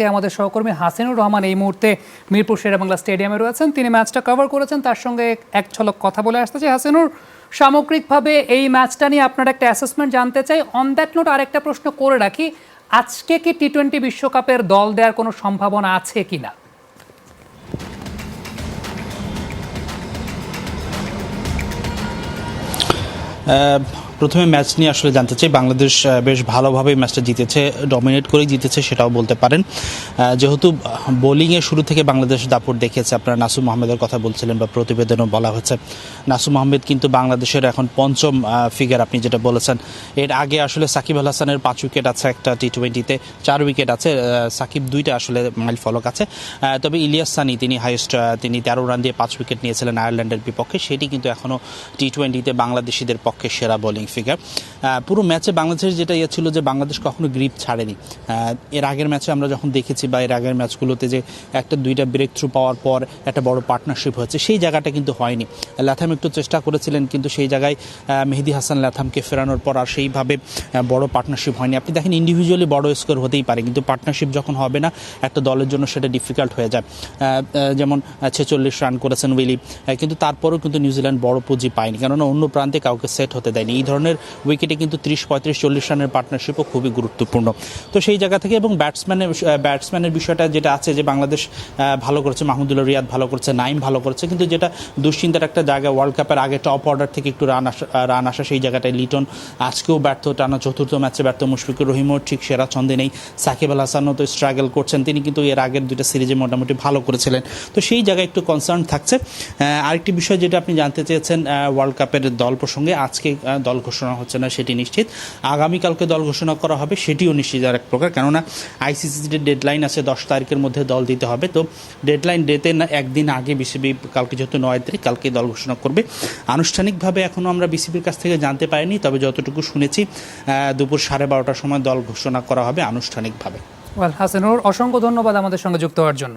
কে আমাদের সহকর্মী হাসিনুর রহমান এই মুহূর্তে মিরপুর শেরেবাংলা স্টেডিয়ামে রয়েছেন। তিনি ম্যাচটা কভার করেছেন তার সঙ্গে এক ঝলক কথা বলে আসতে চাই হাসিনুর। সামগ্রিকভাবে এই ম্যাচটা নিয়ে আপনার একটা অ্যাসেসমেন্ট জানতে চাই। অন দ্যাট নোট আরেকটা প্রশ্ন করে রাখি আজকে কি টি টোয়েন্টি বিশ্বকাপের দল দেওয়ার কোনো সম্ভাবনা আছে কিনা? আহ, প্রথমে ম্যাচ নিয়ে আসলে জানতে চাই, বাংলাদেশ বেশ ভালোভাবে ম্যাচটা জিতেছে ডমিনেট করেই জিতেছে সেটাও বলতে পারেন। যেহেতু বোলিংয়ে শুরু থেকে বাংলাদেশ দাপট দেখেছে, আপনারা নাসুম আহমেদের কথা বলছিলেন বা প্রতিবেদনও বলা হয়েছে। নাসুম আহমেদ কিন্তু বাংলাদেশের এখন পঞ্চম ফিগার আপনি যেটা বলেছেন। এর আগে আসলে সাকিব আল হাসানের পাঁচ উইকেট আছে একটা টি টোয়েন্টিতে চার উইকেট আছে সাকিব দুইটা আসলে মাইল ফলক আছে। তবে ইলিয়াস সানি, তিনি হাইয়েস্ট তিনি তেরো রান দিয়ে পাঁচ উইকেট নিয়েছিলেন আয়ারল্যান্ডের বিপক্ষে, সেটি কিন্তু এখনও টি টোয়েন্টিতে বাংলাদেশিদের পক্ষে সেরা বোলিং ফিগার পুরো ম্যাচে বাংলাদেশের যেটা ইয়ে ছিল যে বাংলাদেশ কখনো গ্রিপ ছাড়েনি। এর আগের ম্যাচে আমরা যখন দেখেছি বা এর আগের ম্যাচগুলোতে যে একটা দুইটা ব্রেক থ্রু পাওয়ার পর একটা বড় পার্টনারশিপ হয়েছে, সেই জায়গাটা কিন্তু হয়নি। ল্যাথাম একটু চেষ্টা করেছিলেন, কিন্তু সেই জায়গায় মেহেদি হাসান ল্যাথামকে ফেরানোর পর আর সেইভাবে বড় পার্টনারশিপ হয়নি। আপনি দেখেন ইন্ডিভিজুয়ালি বড় স্কোর হতেই পারে, কিন্তু পার্টনারশিপ যখন হবে না, একটা দলের জন্য সেটা ডিফিকাল্ট হয়ে যায়। যেমন ছেচল্লিশ রান করেছেন উইলি কিন্তু তারপরেও কিন্তু নিউজিল্যান্ড বড় পুঁজি পায়নি, কেননা অন্য প্রান্তে কাউকে সেট হতে দেয়নি। এই ধরনের উইকেটে কিন্তু ত্রিশ, পঁয়ত্রিশ, চল্লিশ রানের পার্টনারশিপও খুবই গুরুত্বপূর্ণ। তো সেই জায়গা থেকে এবং ব্যাটসম্যানের ব্যাটসম্যানের বিষয়টা যেটা আছে যে বাংলাদেশ ভালো করেছে, মাহমুদুল্লাহ রিয়াদ ভালো করছে নাইম ভালো করছে, কিন্তু যেটা দুশ্চিন্তার একটা জায়গা ওয়ার্ল্ড কাপের আগে টপ অর্ডার থেকে একটু রান আসা রান আসা সেই জায়গাটায় লিটন আজকেও ব্যর্থ, টানা চতুর্থ ম্যাচে ব্যর্থ, মুশফিকুর রহিমও ঠিক সেরা ছন্দে নেই। সাকিব আল হাসানও তো স্ট্রাগল করছেন, তিনি কিন্তু এর আগের দুইটা সিরিজে মোটামুটি ভালো করেছিলেন। তো সেই জায়গায় একটু কনসার্ন থাকছে। আরেকটি বিষয় যেটা আপনি জানতে চেয়েছেন ওয়ার্ল্ড কাপের দল প্রসঙ্গে, আজকে দল ঘোষণা হচ্ছে না, সেটি নিশ্চিত। আগামীকালকে দল ঘোষণা করা হবে, সেটিও নিশ্চিত আর এক প্রকার। কেননা আইসিসির ডেডলাইন আছে দশ তারিখের মধ্যে দল দিতে হবে, তো ডেডলাইন ডেতে না, একদিন আগে বিসিবি কালকে যেহেতু নয় তারিখ কালকে দল ঘোষণা করবে। আনুষ্ঠানিকভাবে এখনও আমরা বিসিবির কাছ থেকে জানতে পারিনি, তবে যতটুকু শুনেছি দুপুর সাড়ে বারোটার সময় দল ঘোষণা করা হবে আনুষ্ঠানিকভাবে। ওয়েল, হাসিনুর, অসংখ্য ধন্যবাদ আমাদের সঙ্গে যুক্ত হওয়ার জন্য।